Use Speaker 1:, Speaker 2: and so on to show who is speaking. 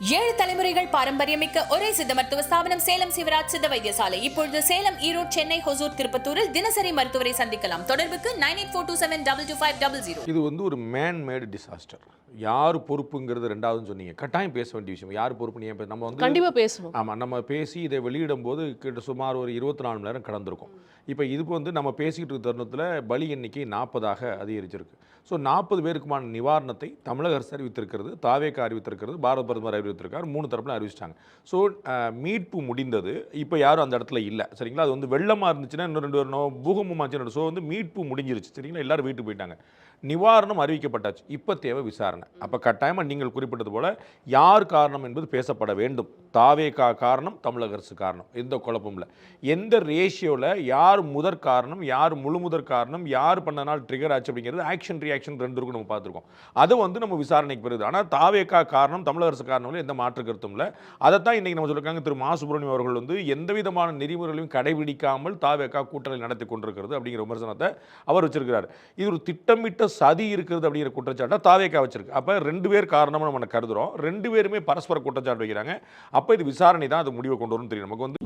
Speaker 1: ஏழு தலைமுறைகள் பாரம்பரியமிக்க ஒரே சித்த மருத்துவ ஸ்தாபனம் சேலம் சிவராஜ் சித்த வைத்தியசாலை. இப்பொழுது சேலம் ஈரோடு சென்னை ஹொசூர் திருப்பத்தூரில் தினசரி மருத்துவரை சந்திக்கலாம். தொடர்புக்கு nine eight four two seven double two five double zero.
Speaker 2: இது வந்து ஒரு மேன் மேடு டிசாஸ்டர் யார் பொறுப்புங்கிறது ரெண்டாவதுன்னு சொன்னீங்க. கட்டாயம் பேச வேண்டிய விஷயம். யார் பொறுப்புன்னு ஏன் பே- நம்ம வந்து
Speaker 3: கண்டிப்பா பேசணும்
Speaker 2: ஆமாம் நம்ம பேசி இதை வெளியிடும் போது கிட்ட சுமார் ஒரு இருபத்தி நாலு மணி நேரம் கடந்திருக்கும். இப்போ இதுக்கு வந்து நம்ம பேசிக்கிட்டு இருக்க தருணத்தில் பலி எண்ணிக்கை நாற்பதாக அதிகரிச்சிருக்கு. ஸோ நாற்பது பேருக்குமான நிவாரணத்தை தமிழக அரசு அறிவித்திருக்கிறது தாவேக்கா அறிவித்திருக்கிறது பாரத பிரதமர் அறிவித்திருக்கார். மூணு தரப்பில் அறிவிச்சிட்டாங்க. ஸோ மீட்பு முடிந்தது. இப்போ யாரும் அந்த இடத்துல இல்லை. சரிங்களா? அது வந்து வெள்ளமாக இருந்துச்சுன்னா இன்னும் ரெண்டு வரணும் பூகம்பமாச்சு ஸோ வந்து மீட்பு முடிஞ்சிருச்சு. சரிங்களா? எல்லாரும் வீட்டுக்கு போயிட்டாங்க. நிவாரணம் அறிவிக்கப்பட்டாச்சு. இப்போ தேவை விசாரணை. அப்போ கட்டாயமாக நீங்கள் குறிப்பிட்டது போல் யார் காரணம் என்பது பேசப்பட வேண்டும். தாவே கா காரணம் தமிழக அரசு காரணம். எந்த குழப்பமும் இல்லை. எந்த ரேஷியோவில் யார் முதற் காரணம் யார் முழு முதற் காரணம் யார் பண்ணனால் ட்ரிகர் ஆச்சு அப்படிங்கிறது ஆக்ஷன் ரியாக்ஷன் ரெண்டு இருக்கும் நம்ம பார்த்துருக்கோம். அது வந்து நம்ம விசாரணைக்கு பெறுது ஆனால் தாவேக்கா காரணம் தமிழக அரசு காரணம் எந்த மாற்று கருத்தும் இல்லை. அதைத்தான் இன்னைக்கு நம்ம சொல்லியிருக்காங்க திரு மா சுப்பிரமணியம் அவர்கள் வந்து எந்த விதமான நெறிமுறைகளையும் கடைபிடிக்காமல் தாவேகா கூட்டணி நடத்தி கொண்டிருக்கிறது அப்படிங்கிற விமர்சனத்தை அவர் வச்சிருக்கிறார். இது ஒரு திட்டமிட்ட சதி இருக்கிறது அப்படிங்கிற குற்றச்சாட்டை தாவேக்கா வச்சிருக்கு. அப்போ ரெண்டு பேர் காரணமாக நம்ம கருதுகிறோம் ரெண்டு பேருமே பரஸ்பர குற்றச்சாட்டு வைக்கிறாங்க. அப்போ இது விசாரணை தான் அது முடிவை கொண்டு வரும்னு தெரியும். நமக்கு வந்து